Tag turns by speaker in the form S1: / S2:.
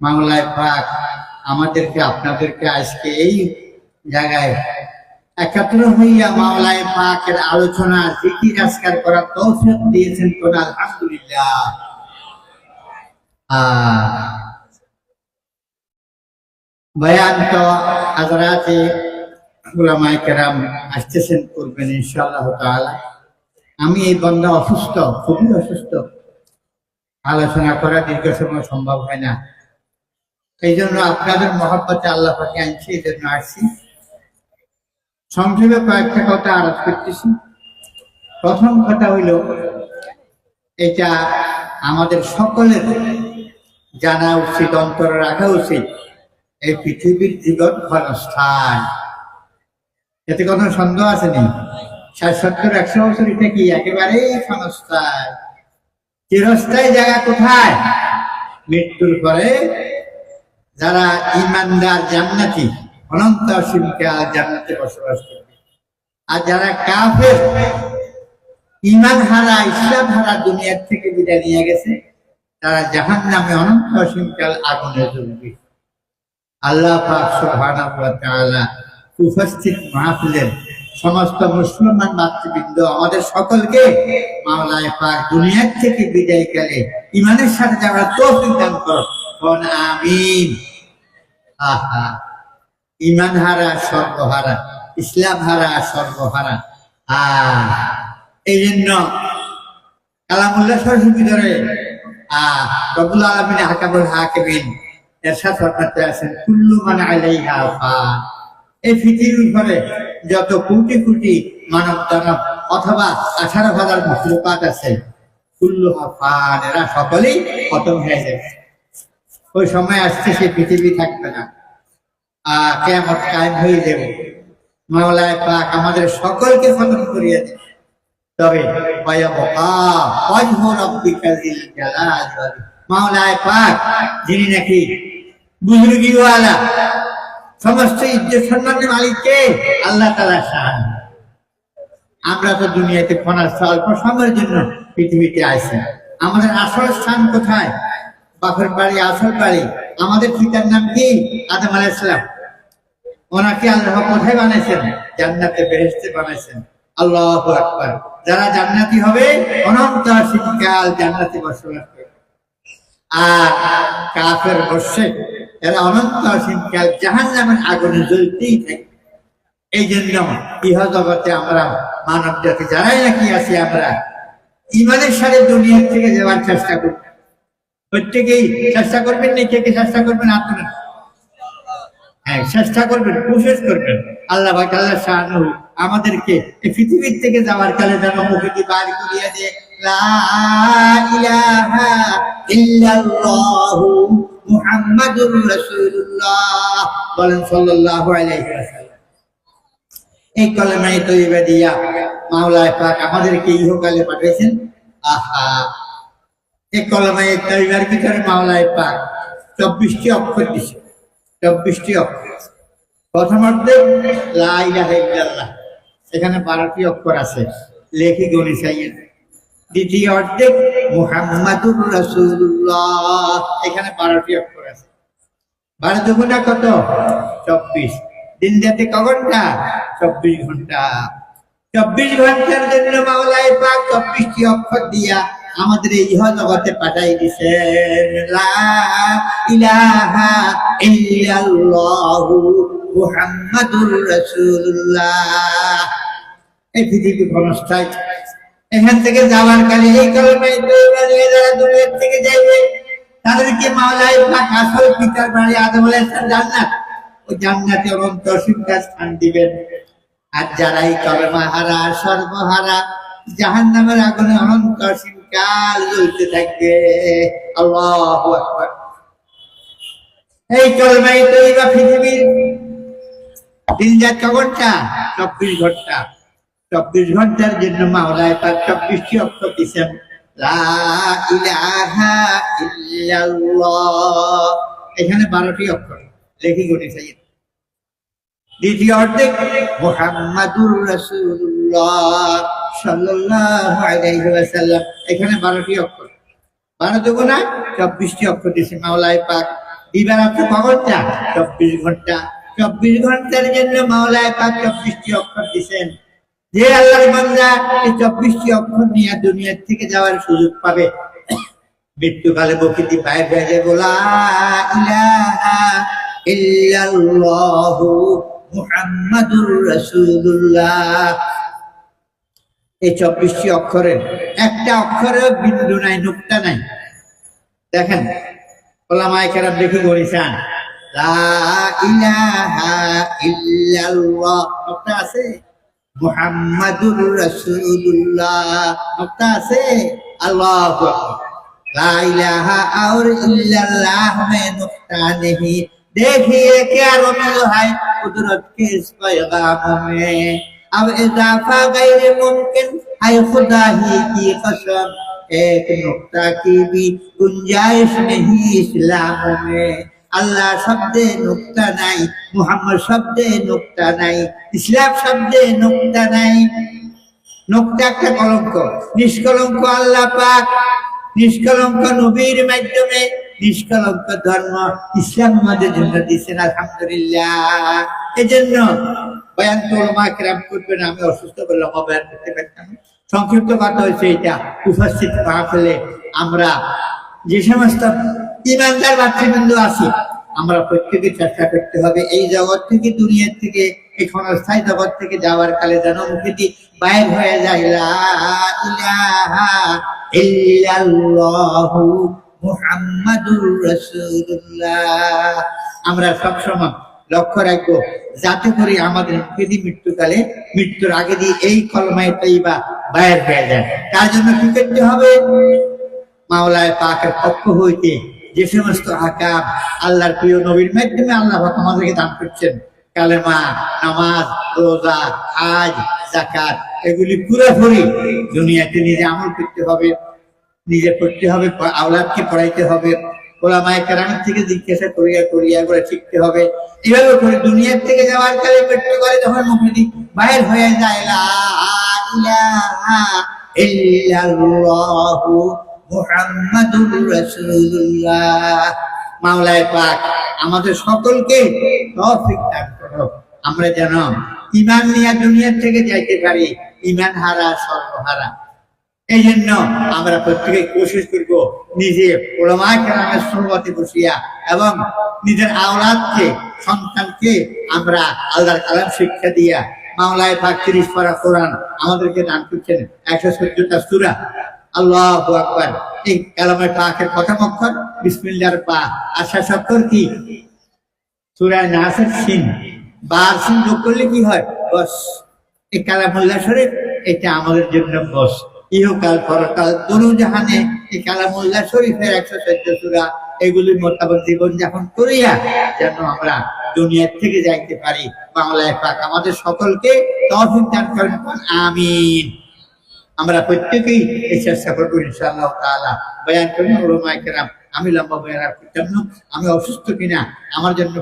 S1: মাওলায় পাক, আমাদেরকে, আপনাদেরকে আজকে এই জায়গায় একাত্র হইয়া মাওলায় পাকের আলোচনা, জিকির, আজকার করার তৌফিক দিয়েছেন কোন আলহামদুলিল্লাহ। বয়ান তো হাজরাতে উলামায়ে কেরাম আসতেছেন করবেন ইনশাআল্লাহ তাআলা। আমি এই বন্ধা অসুস্থ, খুবই অসুস্থ। আলোচনা করা দীর্ঘ সময় সম্ভব হয় না। এই জন্য আপনাদের মহাব্বতে আল্লাহ পাকে আনছি এই জন্য আসছি। সংক্ষেপে কয়েকটা কথা আরোপ করতেছি। প্রথম কথা হইল, এটা আমাদের সকলের জানা উচিত, অন্তর রাখা উচিত, এই পৃথিবীর জীবন ক্ষণস্থান এতে কোনো সন্দেহ আসেনি ষাট সত্তর, একশো বছর এটা কি একেবারে ক্ষণস্থান চিরস্থায়ী জায়গা কোথায়? মৃত্যুর পরে যারা ইমানদার জান্নাতি, অনন্ত অসীমকাল জান্নাতে বসবাস করবে। আর যারা কাফের, ইমান হারা, ইসলাম হারা দুনিয়ার থেকে বিদায় নিয়ে গেছে, তারা জাহান নামে অনন্ত অসীমকাল আগুনে জ্বলবে। আল্লাহ পাক সুবহানাহু ওয়া তাআলা উপস্থিত মাহফিলের সমস্ত মুসলমান মাতৃবৃন্দ আমাদের সকলকে মাওলায় পাক দুনিয়ার থেকে বিদায় গেলে ইমানের সাথে যারা তৌফিক দান করো আমিন। আহা ইমান হারা সর্বহারা ইসলাম হারা সর্বহারা আহ এই জন্য কালামুল্লাহ সরস্বতী ভিতরে, আহ রবুল আলমিন হাকাবুল হাকিমিন এরশাদ ফরমাতে আছেন, কুল্লু মানে আলাইহা ফান এই পৃথিবীর উপরে যত কোটি কোটি মানব দানব অথবা আঠারো হাজার মখলুকাত আছে সকলেই খতম হয়ে যাবে। ওই সময় আসছে সে পৃথিবী থাকবে না। আহ কেমন কায়েম হয়ে যাবে। মাওলায় পাক আমাদের সকলকে খতম করিয়ে দেবে। তবে মাওলায় পাক, যিনি নাকি বুজুর্গিওয়ালা সমস্ত ইজ্জত সম্মানের মালিক কে? আল্লাহ তাআলা শান আমরা তো দুনিয়াতে ক্ষণার অল্প সময়ের জন্য পৃথিবীতে আছি আমাদের আসল স্থান কোথায়? বাপের বাড়ি, আসল বাড়ি। আমাদের পিতার নাম কি? আদম আলাইসালাম ওনাকে আল্লাহ কোথায় বানাইছেন জান্নাতে বেহেশতে বানাইছেন আল্লাহ আকবার। যারা জান্নাতি হবে, অনন্ত শীতকাল জান্নাতে বসবাস করবে। আর কাফের বসে এরা অনন্ত জাহান থাকে। এই জন্য ইহ জগতে আমরা মানব জাতি যারাই নাকি আছি, আমরা ইমানের সাথে থেকে যাওয়ার চেষ্টা প্রত্যেকেই চেষ্টা করবেন চেষ্টা করবেন হ্যাঁ চেষ্টা করবেন, কোশিশ করবেন। আল্লাহ আল্লাহ আমাদেরকে এই পৃথিবীর থেকে যাওয়ার কালে যেন মুখে বার করিয়া দিয়ে। লা ইলাহা ইল্লাল্লাহু মুহাম্মাদুর রাসূলুল্লাহ বলেন সাল্লাল্লাহু আলাইহি ওয়াসাল্লাম। এই দিয়া পাক আমাদেরকে ইহকালে পাঠিয়েছেন আহা! এই ভিতরে পাক চব্বিশটি অক্ষর চব্বিশটি অক্ষর প্রথম অর্ধে লাইলাহ এখানে বারোটি অক্ষর আছে। লেখি গণি দ্বিতীয় অর্ধে মুহাম্মাদুর রাসূলুল্লাহ। এখানে বারোটি অক্ষর আছে। বারো দুগুণা কত? চব্বিশ। দিন রাতে চব্বিশ ঘণ্টা। চব্বিশ ঘণ্টার জন্য মাওলায় পাক অক্ষর দিয়া আমাদের এই জগতে পাঠাই দিছেন। ইলাহা ইল্লাল্লাহু মুহাম্মাদুর রাসূলুল্লাহ। এই পৃথিবী ক্ষণস্থায়ী এখান থেকে যাওয়ার কালে এই কলমায় তৈবা নিয়ে যারা দুনিয়ার থেকে যাইবে, তাদেরকে মাওলায় পাক আসল পিতার বাড়ি আদম আলাইহিস জান্নাত। ওই জান্নাতে অনন্ত অসীমকার স্থান দিবেন। আর যারা এই কলমা হারা সর্বহারা জাহান নামের আগুনে অনন্ত অসীমকাল জ্বলতে থাকবে। আল্লাহ আকবার। এই কলমাই তৈবা পৃথিবীর দিন যাত ঘণ্টা চব্বিশ ঘণ্টা। চব্বিশ ঘণ্টার জন্য মাওলায় তার চব্বিশটি অক্ষর দিচ্ছেন এখানে বারোটি অক্ষর, লেখি গণি চাই দ্বিতীয় অর্ধেক মোহাম্মদুর রাসূলুল্লাহ সাল্লাল্লাহু আলাইহি এখানে বারোটি অক্ষর। বারো দেবো না চব্বিশটি অক্ষর দিয়েছে মাওলায় পাক। দিবার আপনি কখন চব্বিশ ঘণ্টা। চব্বিশ ঘণ্টার জন্য মাওলায় পাক চব্বিশটি অক্ষর দিছেন যে আল্লাহর বান্দা এই চব্বিশটি অক্ষর নিয়ে দুনিয়ার থেকে যাওয়ার সুযোগ পাবে। মৃত্যুকালে বকিতি হয়ে যায় বলা ইলাহা এই চব্বিশটি অক্ষরের একটা অক্ষরেও বিন্দু নাই, নুক্তা নাই। দেখেন, ওলামায় কেরাম দেখি গণিসান লা ইলাহা ইল্লাল্লাহ। আছে? মুহাম্মাদুর রাসূলুল্লাহ নুক্তা আছে আল্লাহু আকবার ला इलाहा और इल्लल्लाह में नुक्ता नहीं देखिए क्या रोमिल है कुदरत के इस पैगाम में अब इजाफा गैर मुमकिन है खुदा ही की कसम एक नुक्ता की भी गुंजाइश नहीं इस्लाम में আল্লাহ শব্দে নুক্তা নাই, মুহাম্মদ শব্দে নুক্তা নাই, ইসলাম শব্দে নুক্তা নাই নোকটা একটা কলঙ্ক, নিষ্কলঙ্ক আল্লাহ পাক, নিষ্কলঙ্ক নবীর মাধ্যমে, নিষ্কলঙ্ক ধর্ম ইসলাম আমাদের জন্য দিচ্ছেন আলহামদুলিল্লাহ এজন্য বয়ান তো মা কেরাম করবেন, আমি অসুস্থ বললাম বয়ান করতে পারতাম না। সংক্ষিপ্ত কথা হয়েছে এটা, উপস্থিত মাহফিলে আমরা যে সমস্ত ইমানদার ভাতৃবৃন্দ আছি। আমরা প্রত্যেকে চেষ্টা করতে হবে এই জগৎ থেকে, দুনিয়ার থেকে, এই ক্ষণস্থায়ী জগৎ থেকে যাওয়ার কালে যেন মুখেটি বাইর হয়ে যায়। আমরা সবসময় লক্ষ্য রাখব, যাতে করে আমাদের মুখেদি মৃত্যুকালে, মৃত্যুর আগে দিয়ে এই কলমায় বা বাইর হয়ে যায়। তার জন্য কি করতে হবে? মাওলায় পাকের পক্ষ হইতে যে সমস্ত হাকাম আল্লাহর প্রিয় নবীর মাধ্যমে আল্লাহ পাক আমাদেরকে দান করছেন। কালেমা, নামাজ, রোজা, হাজ জাকাত এগুলি পুরোপুরি দুনিয়াতে নিজে আমল করতে হবে, নিজে করতে হবে আওলাদকে পড়াইতে হবে, ওলামায় কেরামের থেকে জিজ্ঞাসা করিয়া করিয়া করে শিখতে হবে। এভাবে করে দুনিয়ার থেকে যাওয়ার কালে মৃত্যু করে যখন মুখে বাইর হয়ে যায়, লা ইলাহা ইল্লাল্লাহু আমাদের সকলকে আমরা যেন ইমান নিয়ে দুনিয়ার থেকে যাইতে পারি ইমান হারা সর্বহারা এই জন্য আমরা প্রত্যেকে কোশিশ করব নিজে ওলামা কেরামের সহবতে বসিয়া এবং নিজের আওলাদকে, সন্তানকে আমরা আল্লাহর কালাম শিক্ষা দিয়া মাওলায় পাক তিরিশ পারা কোরআন আমাদেরকে দান করছেন। একশো চোদ্দটা সুরা। আল্লাহ আকবার। এই কালামের পাকের প্রথম অক্ষর বিসমিল্লার পা আশা সত্তর কি? সুরায় নাসের সিন বার সিন যোগ করলে কি হয়? বস। এই কালামুল্লাহ শরীফ, এটা আমাদের জন্য বস। ইহকাল, পরকাল দুনু জাহানে এই কালামুল্লাহ শরীফের একশো চোদ্দ সুরা, এগুলি মোতাবেক জীবন যাপন করিয়া যেন আমরা দুনিয়ার থেকে যাইতে পারি। বাংলায় পাক আমাদের সকলকে তহফিক দান করেন। আমিন। আমরা প্রত্যেকেই এই চেষ্টা করব, ইনশাআল্লাহ তালা বয়ান করি আমি লম্বা বয়ান আমি অসুস্থ কিনা, আমার জন্য